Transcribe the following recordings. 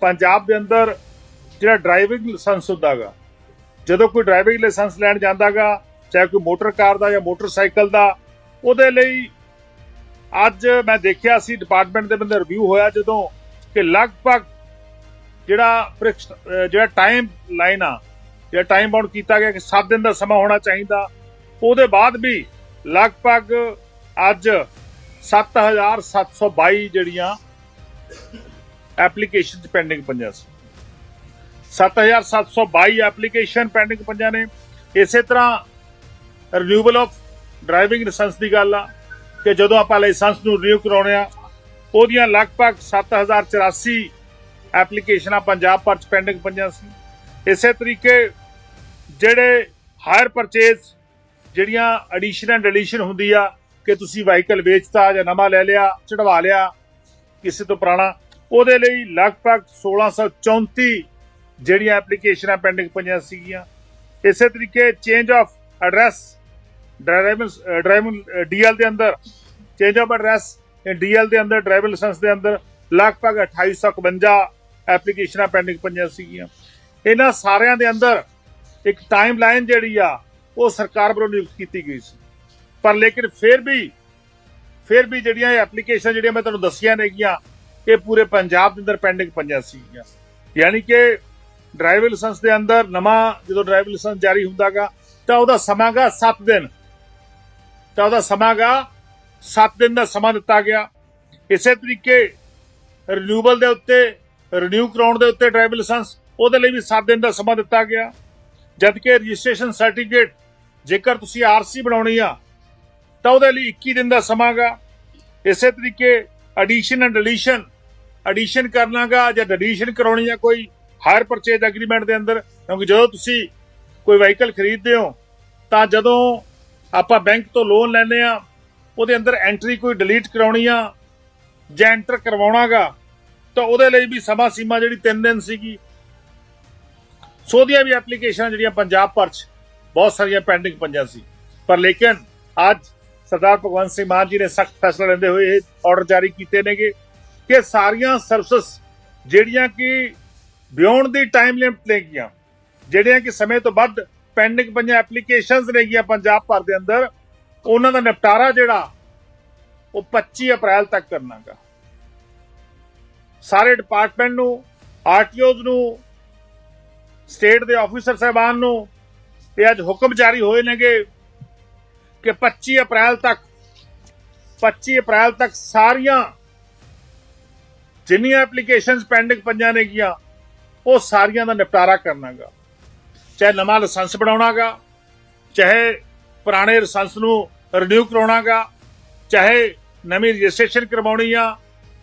ਪੰਜਾਬ ਦੇ ਅੰਦਰ ਜਿਹੜਾ ਡਰਾਈਵਿੰਗ ਲਾਇਸੈਂਸ ਹੁੰਦਾਗਾ, ਜਦੋਂ ਕੋਈ ਡਰਾਈਵਿੰਗ ਲਾਇਸੈਂਸ ਲੈਣ ਜਾਂਦਾਗਾ, ਚਾਹੇ ਕੋਈ ਮੋਟਰ ਕਾਰ ਦਾ ਜਾਂ ਮੋਟਰਸਾਈਕਲ ਦਾ, ਉਹਦੇ ਲਈ ਅੱਜ ਮੈਂ ਦੇਖਿਆ ਸੀ ਡਿਪਾਰਟਮੈਂਟ ਦੇ ਬੰਦੇ ਰਿਵਿਊ ਹੋਇਆ ਜਦੋਂ ਕਿ ਲਗਭਗ ਜਿਹੜਾ ਪ੍ਰਿਕਸ਼- ਜਿਹੜਾ ਟਾਈਮ ਲਾਈਨ ਆ, ਜਿਹੜਾ ਟਾਈਮ ਬਾਉਂਡ ਕੀਤਾ ਗਿਆ ਕਿ 7 ਦਿਨ ਦਾ ਸਮਾਂ ਹੋਣਾ ਚਾਹੀਦਾ, ਉਹਦੇ ਬਾਅਦ ਵੀ ਲਗਭਗ ਅੱਜ 7722 ਜਿਹੜੀਆਂ ਐਪਲੀਕੇਸ਼ਨਸ ਪੈਂਡਿੰਗ ਪਈਆਂ ਸੀ। 7722 ਐਪਲੀਕੇਸ਼ਨ ਪੈਂਡਿੰਗ ਪਈਆਂ ਨੇ। ਇਸੇ ਤਰ੍ਹਾਂ ਰਿਨਿਊਬਲ ਆਫ ਡਰਾਈਵਿੰਗ ਲਾਇਸੈਂਸ ਦੀ ਗੱਲ ਆ ਕਿ ਜਦੋਂ ਆਪਾਂ ਲਾਇਸੈਂਸ ਨੂੰ ਰਿਨਿਊ ਕਰਾਉਣੇ ਆ, ਉਹਦੀਆਂ ਲਗਭਗ 7084 ਐਪਲੀਕੇਸ਼ਨਾਂ ਪੰਜਾਬ ਭਰ ਚ ਪੈਂਡਿੰਗ ਪਈਆਂ ਸੀ। ਇਸੇ ਤਰੀਕੇ ਜਿਹੜੇ ਹਾਇਰ ਪਰਚੇਜ਼ ਜਿਹੜੀਆਂ ਐਡੀਸ਼ਨ ਐਂਡ ਡਿਲੀਸ਼ਨ ਹੁੰਦੀ ਆ, ਕਿ ਤੁਸੀਂ ਵਾਹੀਕਲ ਵੇਚਤਾ ਜਾਂ ਨਵਾਂ ਲੈ ਲਿਆ ਚੜਵਾ ਲਿਆ, ਕਿਸੇ ਤੋਂ ਪੁਰਾਣਾ ਉਹਦੇ ਲਈ ਲਗਭਗ 1634 ਜਿਹੜੀਆਂ ਐਪਲੀਕੇਸ਼ਨਾਂ ਪੈਂਡਿੰਗ ਪਈਆਂ ਸੀਗੀਆਂ। ਇਸੇ ਤਰੀਕੇ change of address driving driving DL ਦੇ ਅੰਦਰ ਚੇਂਜ ਆਫ ਐਡਰੈਸ ਡੀਐਲ ਦੇ ਅੰਦਰ ਡਰਾਈਵਿੰਗ ਲਾਇਸੈਂਸ ਦੇ ਅੰਦਰ ਲਗਭਗ 2851 ਐਪਲੀਕੇਸ਼ਨਾਂ ਪੈਂਡਿੰਗ ਪਈਆਂ ਸੀਗੀਆਂ। ਇਹਨਾਂ ਸਾਰਿਆਂ ਦੇ ਅੰਦਰ ਇੱਕ ਟਾਈਮ ਲਾਈਨ ਜਿਹੜੀ ਆ, ਉਹ ਸਰਕਾਰ ਵੱਲੋਂ ਨਿਯੁਕਤ ਕੀਤੀ ਗਈ ਸੀ। ਪਰ ਲੇਕਿਨ ਫਿਰ ਵੀ ਫਿਰ ਵੀ ਜਿਹੜੀਆਂ ਇਹ ਐਪਲੀਕੇਸ਼ਨ ਜਿਹੜੀਆਂ ਮੈਂ ਤੁਹਾਨੂੰ ਦੱਸੀਆਂ ਨੇਗੀਆਂ ਇਹ ਪੂਰੇ ਪੰਜਾਬ ਦੇ ਅੰਦਰ ਪੈਂਡਿੰਗ ਪਈਆਂ ਸੀਗੀਆਂ। ਯਾਨੀ ਕਿ ਡਰਾਈਵਿੰਗ ਲਾਇਸੈਂਸ ਦੇ ਅੰਦਰ ਨਵਾਂ ਜਦੋਂ ਡਰਾਈਵਿੰਗ ਲਾਇਸੈਂਸ ਜਾਰੀ ਹੁੰਦਾਗਾ, ਤਾਂ ਉਹਦਾ ਸਮਾਂਗਾ 7 ਦਿਨ। ਤਾਂ ਉਹਦਾ ਸਮਾਂਗਾ 7 ਦਿਨ ਦਾ ਸਮਾਂ ਦਿੱਤਾ ਗਿਆ। ਇਸੇ ਤਰੀਕੇ ਰਿਨਿਊਬਲ ਦੇ ਉੱਤੇ ਰਿਨਿਊ ਕਰਾਉਣ ਦੇ ਉੱਤੇ ਡਰਾਈਵਿੰਗ ਲਾਇਸੈਂਸ ਉਹਦੇ ਲਈ ਵੀ 7 ਦਿਨ ਦਾ ਸਮਾਂ ਦਿੱਤਾ ਗਿਆ। ਜਦਕਿ ਰਜਿਸਟ੍ਰੇਸ਼ਨ ਸਰਟੀਫਿਕੇਟ ਜੇਕਰ ਤੁਸੀਂ ਆਰਸੀ ਬਣਾਉਣੀ ਆ, ਤਾਂ ਉਹਦੇ ਲਈ 21 ਦਿਨ ਦਾ ਸਮਾਂਗਾ। ਇਸੇ ਤਰੀਕੇ ਐਡੀਸ਼ਨ ਐਂਡ ਡਿਲੀਸ਼ਨ ਐਡੀਸ਼ਨ ਕਰਨਾਗਾ ਜਾਂ ਡਿਲੀਸ਼ਨ ਕਰਾਉਣੀ ਆ ਕੋਈ ਹਾਇਰ ਪਰਚੇਜ ਐਗਰੀਮੈਂਟ ਦੇ ਅੰਦਰ, ਕਿਉਂਕਿ ਜਦੋਂ ਤੁਸੀਂ ਕੋਈ ਵਹੀਕਲ ਖਰੀਦਦੇ ਹੋ, ਤਾਂ ਜਦੋਂ ਆਪਾਂ ਬੈਂਕ ਤੋਂ ਲੋਨ ਲੈਂਦੇ ਆ ਉਹਦੇ ਅੰਦਰ ਐਂਟਰੀ ਕੋਈ ਡਿਲੀਟ ਕਰਾਉਣੀ ਆ ਜਾਂ ਐਂਟਰ ਕਰਵਾਉਣਾਗਾ, ਤਾਂ ਉਹਦੇ ਲਈ ਵੀ ਸਮਾਂ ਸੀਮਾ ਜਿਹੜੀ 3 ਦਿਨ ਸੀਗੀ। ਸੋ ਉਹਦੀਆਂ ਵੀ ਐਪਲੀਕੇਸ਼ਨਾਂ ਜਿਹੜੀਆਂ ਪੰਜਾਬ ਭਰ ਚ ਬਹੁਤ ਸਾਰੀਆਂ ਪੈਂਡਿੰਗ ਪਈਆਂ ਸੀ। ਪਰ ਲੇਕਿਨ ਅੱਜ ਸਰਦਾਰ ਭਗਵੰਤ ਸਿੰਘ ਮਾਨ ਜੀ ਨੇ ਸਖਤ ਫੈਸਲਾ ਲੈਂਦੇ ਹੋਏ ਇਹ ਆਰਡਰ ਜਾਰੀ ਕੀਤੇ ਨੇਗੇ। ਕਿ ਸਾਰੀਆਂ ਸਰਵਿਸ ਜਿਹੜੀਆਂ ਕਿ ਬਿਯੋਂਡ ਦੀ ਟਾਈਮ ਲਿਮਟ ਨੇਗੀਆਂ ਜਿਹੜੀਆਂ ਕਿ ਸਮੇਂ ਤੋਂ ਵੱਧ ਪੈਂਡਿੰਗ ਪਈਆਂ ਐਪਲੀਕੇਸ਼ਨਸ ਨੇਗੀਆਂ ਪੰਜਾਬ ਭਰ ਦੇ ਅੰਦਰ, ਉਹਨਾਂ ਦਾ ਨਿਪਟਾਰਾ ਜਿਹੜਾ, ਉਹ 25 ਅਪ੍ਰੈਲ ਤੱਕ ਕਰਨਾਗਾ। ਸਾਰੇ ਡਿਪਾਰਟਮੈਂਟ ਨੂੰ ਆਰਟੀਓਜ਼ ਨੂੰ ਸਟੇਟ ਦੇ ਆਫੀਸਰ ਸਾਹਿਬਾਨ ਨੂੰ, ਇਹ ਅੱਜ ਹੁਕਮ ਜਾਰੀ ਹੋਏ ਨੇਗੇ ਕਿ 25 ਅਪ੍ਰੈਲ ਤੱਕ 25 ਅਪ੍ਰੈਲ ਤੱਕ ਸਾਰੀਆਂ ਜਿੰਨੀਆਂ ਐਪਲੀਕੇਸ਼ਨਸ ਪੈਂਡਿੰਗ ਪਈਆਂ ਨੇਗੀਆਂ, ਉਹ ਸਾਰੀਆਂ ਦਾ ਨਿਪਟਾਰਾ ਕਰਨਾਗਾ। ਚਾਹੇ ਨਵਾਂ ਲਾਇਸੈਂਸ ਬਣਾਉਣਾਗਾ, ਚਾਹੇ ਪੁਰਾਣੇ ਲਾਇਸੈਂਸ ਨੂੰ ਰਿਨਿਊ ਕਰਾਉਣਾਗਾ, ਚਾਹੇ ਨਵੀਂ ਰਜਿਸਟ੍ਰੇਸ਼ਨ ਕਰਵਾਉਣੀ ਆ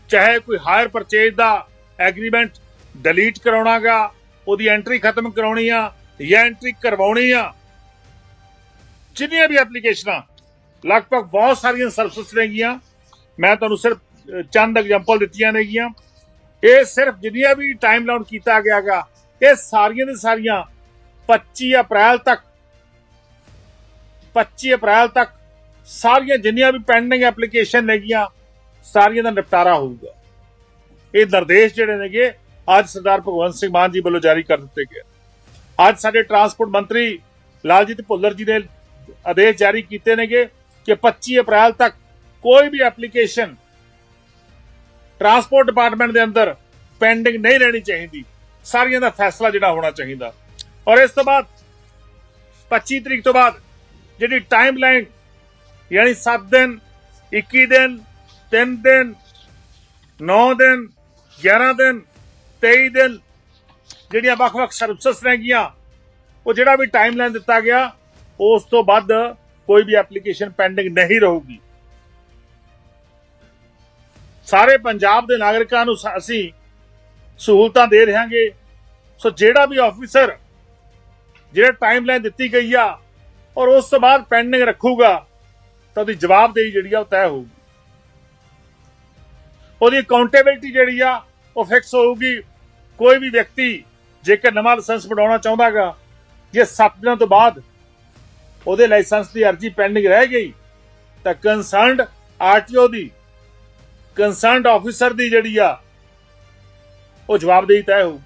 ਚਾਹੇ ਕੋਈ ਹਾਇਰ ਪਰਚੇਜ ਦਾ ਐਗਰੀਮੈਂਟ ਡਿਲੀਟ ਕਰਾਉਣਾਗਾ, ਉਹਦੀ ਐਂਟਰੀ ਖਤਮ ਕਰਾਉਣੀ ਆ ਜਾਂ ਐਂਟਰੀ ਕਰਵਾਉਣੀ ਆ ਜਿੰਨੀਆਂ ਵੀ ਐਪਲੀਕੇਸ਼ਨਾਂ ਲਗਭਗ ਬਹੁਤ ਸਾਰੀਆਂ ਸਰਵਿਸ ਨੇਗੀਆਂ। ਮੈਂ ਤੁਹਾਨੂੰ ਸਿਰਫ ਚੰਦ ਐਗਜ਼ਾਮਪਲ ਦਿੱਤੀਆਂ ਨੇਗੀਆਂ। ਇਹ ਸਿਰਫ ਜਿੰਨੀਆਂ ਵੀ ਟਾਈਮ ਲਾਉਨ ਕੀਤਾ ਗਿਆਗਾ ਇਹ ਸਾਰੀਆਂ ਦੀ ਸਾਰੀਆਂ 25 ਅਪ੍ਰੈਲ ਤੱਕ 25 ਅਪ੍ਰੈਲ ਤੱਕ ਸਾਰੀਆਂ ਜਿੰਨੀਆਂ ਵੀ ਪੈਂਡਿੰਗ ਐਪਲੀਕੇਸ਼ਨ ਨੇਗੀਆਂ, ਸਾਰੀਆਂ ਦਾ ਨਿਪਟਾਰਾ ਹੋਊਗਾ। ਇਹ ਨਿਰਦੇਸ਼ ਜਿਹੜੇ ਨੇਗੇ, ਅੱਜ ਸਰਦਾਰ ਭਗਵੰਤ ਸਿੰਘ ਮਾਨ ਜੀ ਵੱਲੋਂ ਜਾਰੀ ਕਰ ਦਿੱਤੇ ਗਏ। ਅੱਜ ਸਾਡੇ ਟਰਾਂਸਪੋਰਟ ਮੰਤਰੀ ਲਾਲਜੀਤ ਭੁੱਲਰ ਜੀ ਨੇ ਆਦੇਸ਼ ਜਾਰੀ ਕੀਤੇ ਨੇਗੇ ਕਿ 25 ਅਪ੍ਰੈਲ ਤੱਕ ਕੋਈ ਵੀ ਐਪਲੀਕੇਸ਼ਨ ਟਰਾਂਸਪੋਰਟ ਡਿਪਾਰਟਮੈਂਟ ਦੇ ਅੰਦਰ ਪੈਂਡਿੰਗ ਨਹੀਂ ਰਹਿਣੀ ਚਾਹੀਦੀ। ਸਾਰੀਆਂ ਦਾ ਫੈਸਲਾ ਜਿਹੜਾ ਹੋਣਾ ਚਾਹੀਦਾ। ਔਰ ਇਸ ਤੋਂ ਬਾਅਦ 25 ਤਰੀਕ ਤੋਂ ਬਾਅਦ ਜਿਹੜੀ ਟਾਈਮ ਲਾਈਨ ਯਾਨੀ 7 ਦਿਨ 21 ਦਿਨ 3 ਦਿਨ 9 ਦਿਨ 11 ਦਿਨ 23 ਦਿਨ, ਜਿਹੜੀਆਂ ਵੱਖ-ਵੱਖ ਸਰਵਿਸਿਜ਼ ਨੇਗੀਆਂ ਉਹ ਜਿਹੜਾ ਵੀ ਟਾਈਮ ਲਾਈਨ ਦਿੱਤਾ ਗਿਆ, ਉਸ ਤੋਂ ਵੱਧ ਕੋਈ ਵੀ ਐਪਲੀਕੇਸ਼ਨ ਪੈਂਡਿੰਗ ਨਹੀਂ ਰਹੂਗੀ। ਸਾਰੇ ਪੰਜਾਬ ਦੇ ਨਾਗਰਿਕਾਂ ਨੂੰ ਅਸੀਂ ਸਹੂਲਤਾਂ ਦੇ ਰਹਾਂਗੇ। ਸੋ ਜਿਹੜਾ ਵੀ ਆਫੀਸਰ ਜਿਹੜਾ ਟਾਈਮਲਾਈਨ ਦਿੱਤੀ ਗਈ ਆ, ਔਰ ਉਸ ਤੋਂ ਬਾਅਦ ਪੈਂਡਿੰਗ ਰੱਖੂਗਾ, ਤਾਂ ਉਹਦੀ ਜਵਾਬਦੇਹੀ ਜਿਹੜੀ ਆ ਉਹ ਤੈਅ ਹੋਊਗੀ। ਉਹਦੀ ਅਕਾਊਂਟੇਬਿਲਟੀ ਜਿਹੜੀ ਆ, ਉਹ ਫਿਕਸ ਹੋਊਗੀ। ਕੋਈ ਵੀ ਵਿਅਕਤੀ ਜੇਕਰ ਨਵਾਂ ਲਾਇਸੈਂਸ ਬਣਾਉਣਾ ਚਾਹੁੰਦਾਗਾ, ਜੇ 7 ਦਿਨਾਂ ਤੋਂ ਬਾਅਦ ਉਹਦੇ ਲਾਇਸੈਂਸ ਦੀ ਅਰਜ਼ੀ ਪੈਂਡਿੰਗ ਰਹਿ ਗਈ, ਤਾਂ ਕੰਸਰਨਡ ਆਰਟੀਓ ਦੀ ਕੰਸਰਨਡ ਆਫੀਸਰ ਦੀ ਜਿਹੜੀ ਆ, ਉਹ ਜਵਾਬਦੇਹੀ ਤੈਅ ਹੋਊ,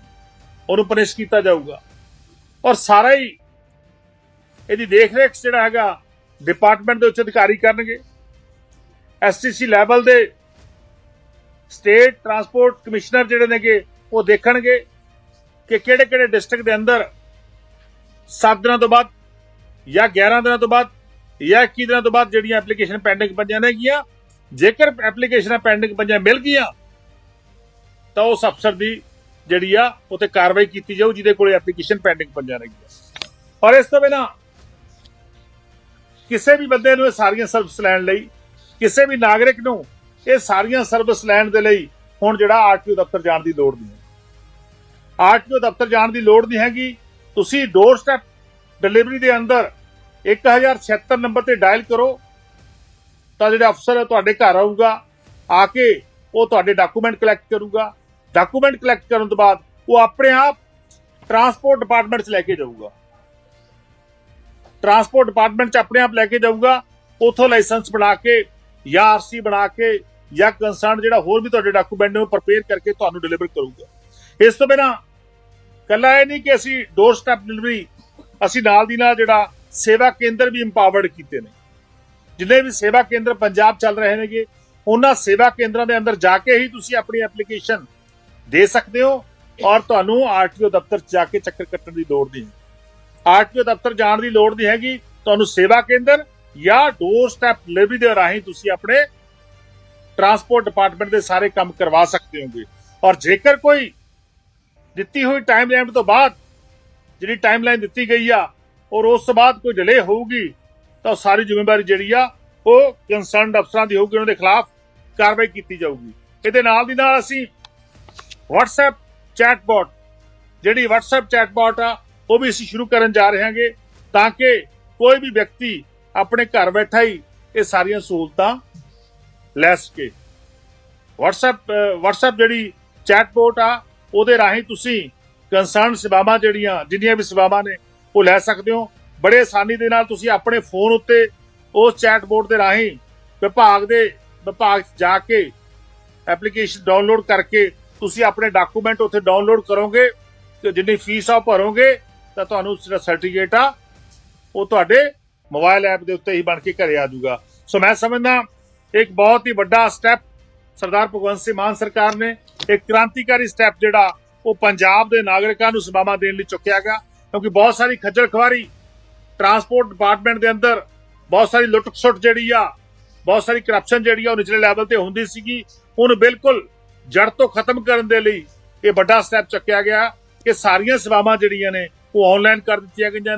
ਉਹਨੂੰ ਪਨਿਸ਼ ਕੀਤਾ ਜਾਊਗਾ। ਔਰ ਸਾਰਾ ਹੀ ਇਹਦੀ ਦੇਖ-ਰੇਖ ਜਿਹੜਾ ਹੈਗਾ ਡਿਪਾਰਟਮੈਂਟ ਦੇ ਉੱਚ ਅਧਿਕਾਰੀ ਕਰਨਗੇ। ਐਸਟੀਸੀ ਲੈਵਲ ਦੇ ਸਟੇਟ ਟਰਾਂਸਪੋਰਟ ਕਮਿਸ਼ਨਰ ਜਿਹੜੇ ਨੇਗੇ, ਉਹ ਦੇਖਣਗੇ ਕਿ ਕਿਹੜੇ ਕਿਹੜੇ ਡਿਸਟ੍ਰਿਕਟ ਦੇ ਅੰਦਰ 7 ਦਿਨਾਂ ਤੋਂ ਬਾਅਦ ਜਾਂ 11 ਦਿਨਾਂ ਤੋਂ ਬਾਅਦ ਜਾਂ 21 ਦਿਨਾਂ ਤੋਂ ਬਾਅਦ ਜਿਹੜੀਆਂ ਐਪਲੀਕੇਸ਼ਨ ਪੈਂਡਿੰਗ ਪਈਆਂ ਨੇਗੀਆਂ ਜੇਕਰ ਐਪਲੀਕੇਸ਼ਨਾਂ ਪੈਂਡਿੰਗ ਪਈਆਂ ਮਿਲ ਗਈਆਂ, ਤਾਂ ਉਸ ਅਫਸਰ ਦੀ ਜਿਹੜੀ ਆ ਉਤੇ ਕਾਰਵਾਈ ਕੀਤੀ ਜਾਊ, ਜਿਹਦੇ ਕੋਲੇ ਐਪਲੀਕੇਸ਼ਨ ਪੈਂਡਿੰਗ ਪਈਆਂ ਨੇਗੀਆਂ ਔਰ ਇਸ ਤੋਂ ਬਿਨਾਂ ਕਿਸੇ ਵੀ ਬੰਦੇ ਨੂੰ ਇਹ ਸਾਰੀਆਂ ਸਰਵਿਸ ਲੈਣ ਲਈ, ਕਿਸੇ ਵੀ ਨਾਗਰਿਕ ਨੂੰ ਇਹ ਸਾਰੀਆਂ ਸਰਵਿਸ ਲੈਣ ਦੇ ਲਈ ਹੁਣ ਜਿਹੜਾ ਆਰਟੀਓ ਦਫ਼ਤਰ ਜਾਣ ਦੀ ਲੋੜ ਨਹੀਂ ਹੈ ਆਰਟੀਓ ਦਫ਼ਤਰ ਜਾਣ ਦੀ ਲੋੜ ਨਹੀਂ ਹੈਗੀ। ਤੁਸੀਂ ਡੋਰ ਸਟੈਪ ਡਿਲੀਵਰੀ ਦੇ ਅੰਦਰ 1076 ਨੰਬਰ ਤੇ ਡਾਇਲ ਕਰੋ। ਤਾਂ ਜਿਹੜਾ ਅਫਸਰ ਹੈ ਤੁਹਾਡੇ ਘਰ ਆਊਗਾ, ਆ ਕੇ ਉਹ ਤੁਹਾਡੇ ਡਾਕੂਮੈਂਟ ਕਲੈਕਟ ਕਰੂਗਾ। ਡਾਕੂਮੈਂਟ ਕਲੈਕਟ ਕਰਨ ਤੋਂ ਬਾਅਦ ਉਹ ਆਪਣੇ ਆਪ ਟਰਾਂਸਪੋਰਟ ਡਿਪਾਰਟਮੈਂਟ 'ਚ ਲੈ ਕੇ ਜਾਊਗਾ। ਟਰਾਂਸਪੋਰਟ ਡਿਪਾਰਟਮੈਂਟ 'ਚ ਆਪਣੇ ਆਪ ਲੈ ਕੇ ਜਾਊਗਾ, ਉਥੋਂ ਲਾਇਸੈਂਸ ਬਣਾ ਕੇ ਜਾਂ ਆਰਸੀ ਬਣਾ ਕੇ ਜਾਂ ਕੰਸਰਨ ਜਿਹੜਾ ਹੋਰ ਵੀ ਤੁਹਾਡੇ ਡਾਕੂਮੈਂਟ ਨੂੰ ਪ੍ਰਪੇਅਰ ਕਰਕੇ ਤੁਹਾਨੂੰ ਡਿਲੀਵਰ ਕਰੂਗਾ। ਇਸ ਤੋਂ ਬਿਨਾ ਕੱਲਾ ਇਹ ਨਹੀਂ ਕਿ ਅਸੀਂ ਡੋਰ ਸਟੈਪ ਡਿਲੀਵਰੀ ਅਸੀਂ ਨਾਲ ਦੀ ਨਾਲ ਜਿਹੜਾ ਸੇਵਾ ਕੇਂਦਰ ਵੀ ਇੰਪਾਵਰਡ ਕੀਤੇ ਨੇ। ਜਿੰਨੇ ਵੀ ਸੇਵਾ ਕੇਂਦਰ ਪੰਜਾਬ ਚੱਲ ਰਹੇ ਨੇਗੇ, ਉਹਨਾਂ ਸੇਵਾ ਕੇਂਦਰਾਂ ਦੇ ਅੰਦਰ ਜਾ ਕੇ ਹੀ ਤੁਸੀਂ ਆਪਣੀ ਐਪਲੀਕੇਸ਼ਨ ਦੇ ਸਕਦੇ ਹੋ ਔਰ ਤੁਹਾਨੂੰ ਆਰਟੀਓ ਦਫ਼ਤਰ 'ਚ ਜਾ ਕੇ ਚੱਕਰ ਕੱਟਣ ਦੀ ਲੋੜ ਨਹੀਂ ਆਰਟੀਓ ਦਫ਼ਤਰ ਜਾਣ ਦੀ ਲੋੜ ਨਹੀਂ ਹੈਗੀ, ਤੁਹਾਨੂੰ ਸੇਵਾ ਕੇਂਦਰ ਜਾਂ ਡੋਰ ਸਟੈਪ ਡਿਲੀਵਰੀ ਦੇ ਰਾਹੀਂ ਤੁਸੀਂ ਆਪਣੇ ਟਰਾਂਸਪੋਰਟ ਡਿਪਾਰਟਮੈਂਟ ਦੇ ਸਾਰੇ ਕੰਮ ਕਰਵਾ ਸਕਦੇ ਹੋਗੇ। ਔਰ ਜੇਕਰ ਕੋਈ ਦਿੱਤੀ ਹੋਈ ਟਾਈਮ ਲਾਈਨ ਤੋਂ ਬਾਅਦ ਜਿਹੜੀ ਟਾਈਮ ਲਾਈਨ ਦਿੱਤੀ ਗਈ ਆ, ਔਰ ਉਸ ਤੋਂ ਬਾਅਦ ਕੋਈ ਡਿਲੇ ਹੋਊਗੀ ਤਾਂ ਉਹ ਸਾਰੀ ਜ਼ਿੰਮੇਵਾਰੀ ਜਿਹੜੀ ਆ, ਉਹ ਕੰਸਰਨਡ ਅਫਸਰਾਂ ਦੀ ਹੋਊਗੀ, ਉਹਨਾਂ ਦੇ ਖਿਲਾਫ ਕਾਰਵਾਈ ਕੀਤੀ ਜਾਊਗੀ। ਇਹਦੇ ਨਾਲ ਦੀ ਨਾਲ ਅਸੀਂ WhatsApp ਚੈਟਬੋਟ ਜਿਹੜੀ WhatsApp ਚੈਟਬੋਟ ਆ, ਉਹ ਵੀ ਅਸੀਂ ਸ਼ੁਰੂ ਕਰਨ ਜਾ ਰਹੇ ਹਾਂਗੇ, ਤਾਂ ਕਿ ਕੋਈ ਵੀ ਵਿਅਕਤੀ ਆਪਣੇ ਘਰ ਬੈਠਾ ਹੀ ਇਹ ਸਾਰੀਆਂ ਸਹੂਲਤਾਂ ਲੈ ਸਕੇ। WhatsApp ਅਹ WhatsApp ਜਿਹੜੀ ਚੈਟਬੋਟ ਆ, ਉਹਦੇ ਰਾਹੀਂ ਤੁਸੀਂ ਕੰਸਰਨ ਸੇਵਾਵਾਂ ਜਿਹੜੀਆਂ, ਜਿੰਨੀਆਂ ਵੀ ਸੇਵਾਵਾਂ ਨੇ, ਉਹ ਲੈ ਸਕਦੇ ਹੋ। ਬੜੇ ਆਸਾਨੀ ਦੇ ਨਾਲ ਤੁਸੀਂ ਆਪਣੇ ਫੋਨ ਉੱਤੇ ਉਸ ਚੈਟਬੋਟ ਦੇ ਰਾਹੀਂ ਵਿਭਾਗ ਦੇ ਵਿਭਾਗ ਜਾ ਕੇ ਐਪਲੀਕੇਸ਼ਨ ਡਾਊਨਲੋਡ ਕਰਕੇ ਤੁਸੀਂ ਆਪਣੇ ਡਾਕੂਮੈਂਟ ਉੱਥੇ ਡਾਊਨਲੋਡ ਕਰੋਗੇ ਤੇ ਜਿੰਨੀ ਫੀਸ ਆ ਉਹ ਭਰੋਗੇ ਤਾਂ ਤੁਹਾਨੂੰ ਜਿਹੜਾ ਸਰਟੀਫਿਕੇਟ ਆ, ਉਹ ਤੁਹਾਡੇ ਮੋਬਾਈਲ ਐਪ ਦੇ ਉੱਤੇ ਹੀ ਬਣ ਕੇ ਘਰੇ ਆ ਜਾਊਗਾ। ਸੋ ਮੈਂ ਸਮਝਦਾ ਇੱਕ ਬਹੁਤ ਹੀ ਵੱਡਾ ਸਟੈਪ ਸਰਦਾਰ ਭਗਵੰਤ ਸਿੰਘ ਮਾਨ ਸਰਕਾਰ ਨੇ ਇੱਕ ਕ੍ਰਾਂਤੀਕਾਰੀ ਸਟੈਪ ਜਿਹੜਾ ਉਹ ਪੰਜਾਬ ਦੇ ਨਾਗਰਿਕਾਂ ਨੂੰ ਸੇਵਾਵਾਂ ਦੇਣ ਲਈ ਚੁੱਕਿਆ ਗਿਆ ਕਿਉਂਕਿ ਬਹੁਤ ਸਾਰੀ ਖੱਜਲ ਖਵਾਰੀ ਟਰਾਂਸਪੋਰਟ ਡਿਪਾਰਟਮੈਂਟ ਦੇ ਅੰਦਰ ਬਹੁਤ ਸਾਰੀ ਲੁੱਟ ਖਸੁੱਟ ਜਿਹੜੀ ਆ, ਬਹੁਤ ਸਾਰੀ ਕਰਪਸ਼ਨ ਜਿਹੜੀ ਆ ਉਹ ਨਿਚਲੇ ਲੈਵਲ ਤੇ ਹੁੰਦੀ ਸੀਗੀ। ਉਹਨੂੰ ਬਿਲਕੁਲ ਜੜ ਤੋਂ ਖਤਮ ਕਰਨ ਦੇ ਲਈ ਇਹ ਵੱਡਾ ਸਟੈਪ ਚੱਕਿਆ ਗਿਆ ਕਿ ਸਾਰੀਆਂ ਸੇਵਾਵਾਂ ਜਿਹੜੀਆਂ ਨੇ ਉਹ ਆਨਲਾਈਨ ਕਰ ਦਿੱਤੀਆਂ ਗਈਆਂ ਨੇ।